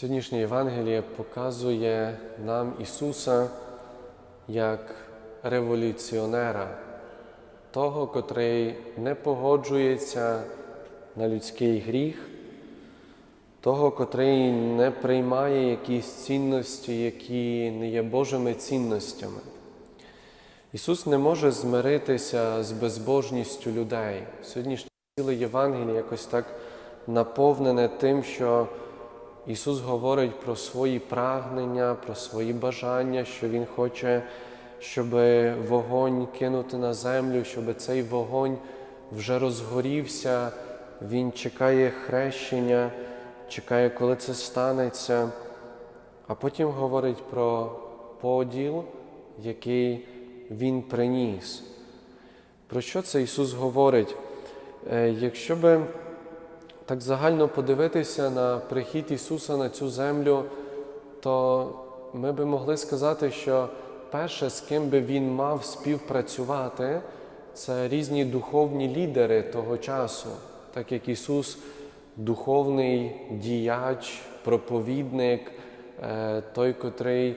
Сьогоднішнє Євангеліє показує нам Ісуса як революціонера, того, котрий не погоджується на людський гріх, того, котрий не приймає якісь цінності, які не є Божими цінностями. Ісус не може змиритися з безбожністю людей. Сьогоднішнє ціле Євангеліє якось так наповнене тим, що Ісус говорить про свої прагнення, про свої бажання, що Він хоче, щоб вогонь кинути на землю, щоб цей вогонь вже розгорівся, Він чекає хрещення, чекає, коли це станеться. А потім говорить про поділ, який Він приніс. Про що це Ісус говорить? Е, Якщо би так загально подивитися на прихід Ісуса на цю землю, то ми би могли сказати, що перше, з ким би Він мав співпрацювати, це різні духовні лідери того часу, так як Ісус духовний діяч, проповідник, е, той, котрий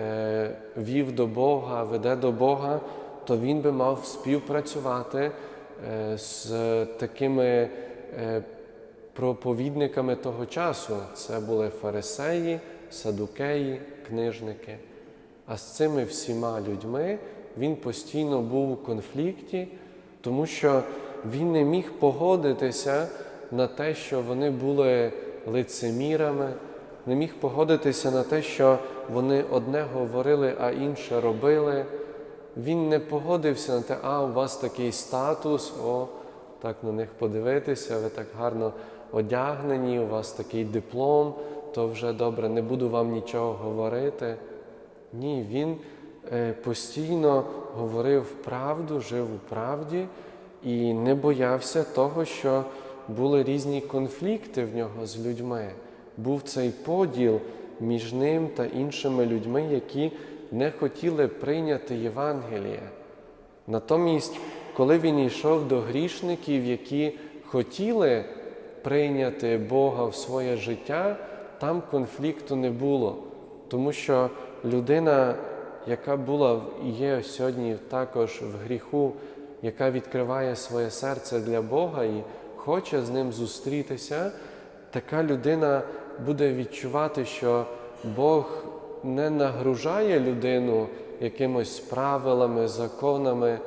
е, вів до Бога, веде до Бога, то Він би мав співпрацювати е, з такими проповідниками того часу. Це були фарисеї, садукеї, книжники. А з цими всіма людьми він постійно був у конфлікті, тому що він не міг погодитися на те, що вони були лицемірами, не міг погодитися на те, що вони одне говорили, а інше робили. Він не погодився на те, а у вас такий статус, о, так на них подивитися, ви так гарно одягнені, у вас такий диплом, то вже добре, не буду вам нічого говорити. Ні, він е, постійно говорив правду, жив у правді і не боявся того, що були різні конфлікти в нього з людьми. Був цей поділ між ним та іншими людьми, які не хотіли прийняти Євангеліє. Натомість, коли він йшов до грішників, які хотіли прийняти Бога в своє життя, там конфлікту не було. Тому що людина, яка була і є сьогодні також в гріху, яка відкриває своє серце для Бога і хоче з ним зустрітися, така людина буде відчувати, що Бог не нагружає людину якимось правилами, законами,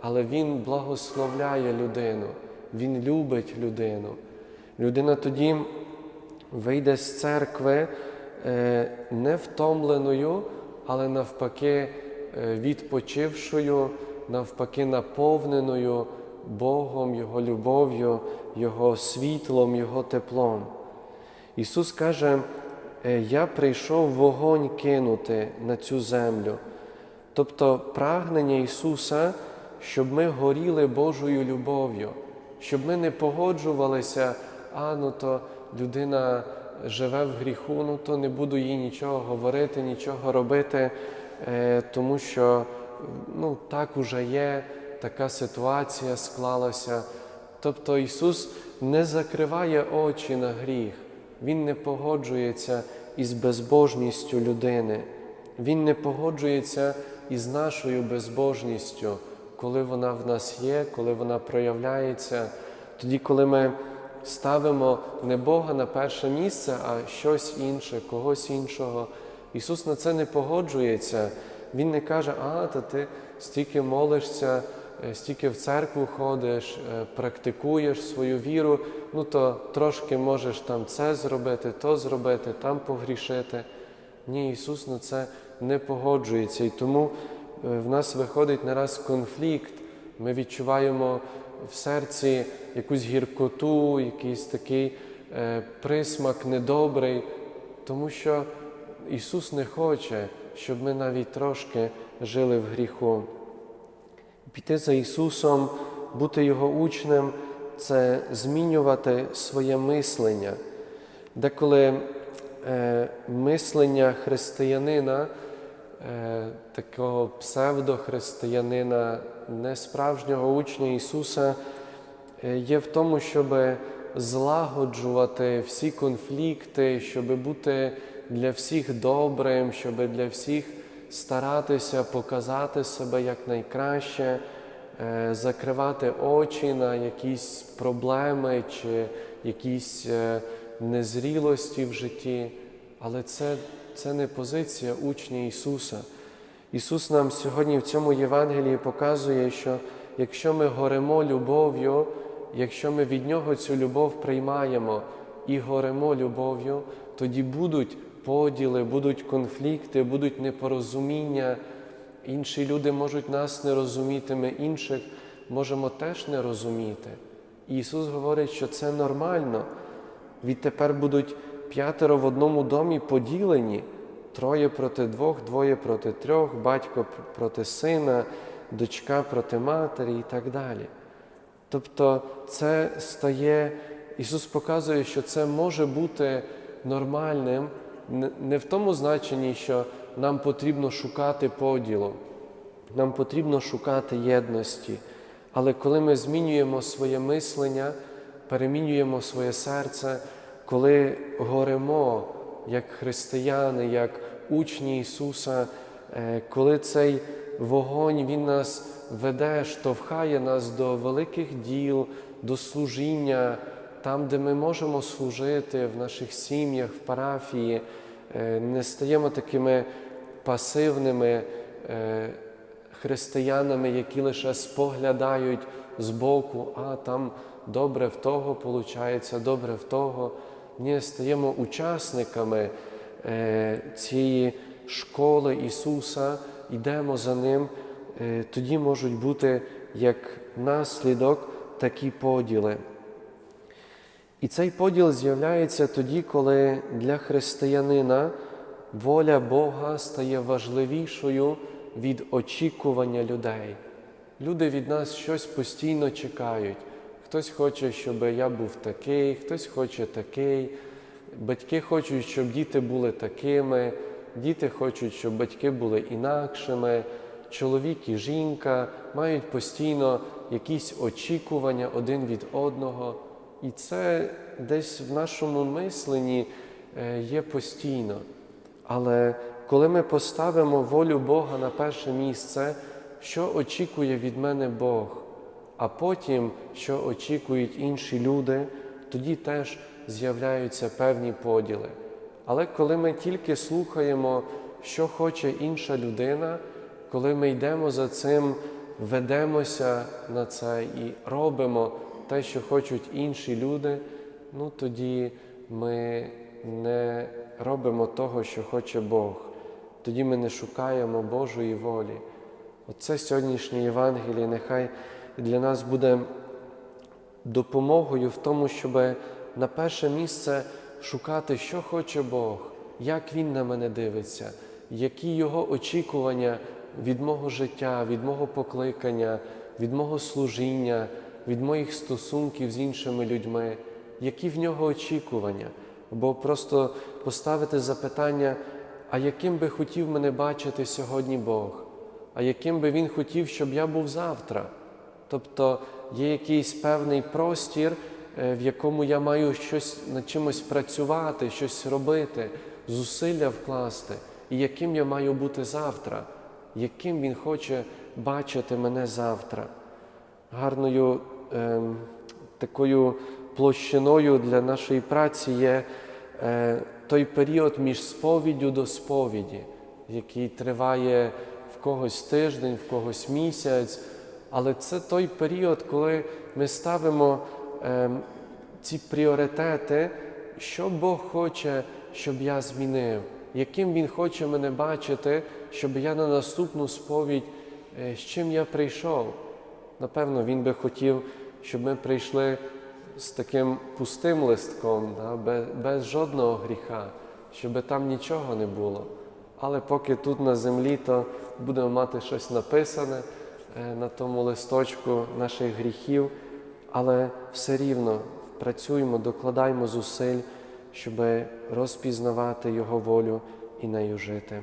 але Він благословляє людину, Він любить людину. Людина тоді вийде з церкви е, не втомленою, але навпаки е, відпочившою, навпаки, наповненою Богом, Його любов'ю, Його світлом, Його теплом. Ісус каже, «Е, я прийшов вогонь кинути на цю землю. Тобто прагнення Ісуса, щоб ми горіли Божою любов'ю, щоб ми не погоджувалися, а ну то людина живе в гріху, ну то не буду їй нічого говорити, нічого робити, е, тому що ну, так уже є, така ситуація склалася. Тобто Ісус не закриває очі на гріх, Він не погоджується із безбожністю людини, Він не погоджується із нашою безбожністю, коли вона в нас є, коли вона проявляється, тоді, коли ми ставимо не Бога на перше місце, а щось інше, когось іншого. Ісус на це не погоджується. Він не каже, а, то ти стільки молишся, е, стільки в церкву ходиш, е, практикуєш свою віру, ну то трошки можеш там це зробити, то зробити, там погрішити. Ні, Ісус на це не погоджується. І тому е, в нас виходить не раз конфлікт. Ми відчуваємо в серці якусь гіркоту, якийсь такий е, присмак недобрий, тому що Ісус не хоче, щоб ми навіть трошки жили в гріху. Піти за Ісусом, бути Його учнем це змінювати своє мислення. Деколи е, мислення християнина, такого псевдохристиянина, несправжнього учня Ісуса, е, є в тому, щоб злагоджувати всі конфлікти, щоб бути для всіх добрим, щоб для всіх старатися показати себе як найкраще, е, закривати очі на якісь проблеми чи якісь е, незрілості в житті. Але це, це не позиція учня Ісуса. Ісус нам сьогодні в цьому Євангелії показує, що якщо ми горемо любов'ю, якщо ми від Нього цю любов приймаємо і горемо любов'ю, тоді будуть поділи, будуть конфлікти, будуть непорозуміння. Інші люди можуть нас не розуміти, ми інших можемо теж не розуміти. І Ісус говорить, що це нормально. Відтепер будуть п'ятеро в одному домі поділені, троє проти двох, двоє проти трьох, батько проти сина, дочка проти матері і так далі. Тобто це стає, Ісус показує, що це може бути нормальним, не- в тому значенні, що нам потрібно шукати поділу, нам потрібно шукати єдності. Але коли ми змінюємо своє мислення, перемінюємо своє серце, коли горемо як християни, як учні Ісуса, е, коли цей вогонь Він нас веде, штовхає нас до великих діл, до служіння, там, де ми можемо служити в наших сім'ях, в парафії, е, не стаємо такими пасивними е, християнами, які лише споглядають збоку, а там добре в того виходить, добре в того. Ні, стаємо учасниками е, цієї школи Ісуса, йдемо за Ним, е, тоді можуть бути як наслідок такі поділи. І цей поділ з'являється тоді, коли для християнина воля Бога стає важливішою від очікування людей. Люди від нас щось постійно чекають. Хтось хоче, щоб я був такий, хтось хоче такий. Батьки хочуть, щоб діти були такими, діти хочуть, щоб батьки були інакшими. Чоловік і жінка мають постійно якісь очікування один від одного. І це десь в нашому мисленні е, є постійно. Але коли ми поставимо волю Бога на перше місце, що очікує від мене Бог, а потім, що очікують інші люди, тоді теж з'являються певні поділи. Але коли ми тільки слухаємо, що хоче інша людина, коли ми йдемо за цим, ведемося на це і робимо те, що хочуть інші люди, ну тоді ми не робимо того, що хоче Бог. Тоді ми не шукаємо Божої волі. Оце сьогоднішнє Євангеліє нехай для нас буде допомогою в тому, щоб на перше місце шукати, що хоче Бог, як Він на мене дивиться, які Його очікування від мого життя, від мого покликання, від мого служіння, від моїх стосунків з іншими людьми, які в нього очікування. Бо просто поставити запитання, а яким би хотів мене бачити сьогодні Бог, а яким би Він хотів, щоб я був завтра. Тобто є якийсь певний простір, е, в якому я маю щось над чимось працювати, щось робити, зусилля вкласти, і яким я маю бути завтра, яким Він хоче бачити мене завтра. Гарною ем, такою площиною для нашої праці є е, той період між сповіддю до сповіді, який триває в когось тиждень, в когось місяць. Але це той період, коли ми ставимо ем, ці пріоритети, що Бог хоче, щоб я змінив, яким Він хоче мене бачити, щоб я на наступну сповідь, е, з чим я прийшов. Напевно, Він би хотів, щоб ми прийшли з таким пустим листком, да, без, без жодного гріха, щоб там нічого не було. Але поки тут на землі, то будемо мати щось написане е, на тому листочку наших гріхів, але все рівно працюємо, докладаємо зусиль, щоб розпізнавати Його волю і нею жити.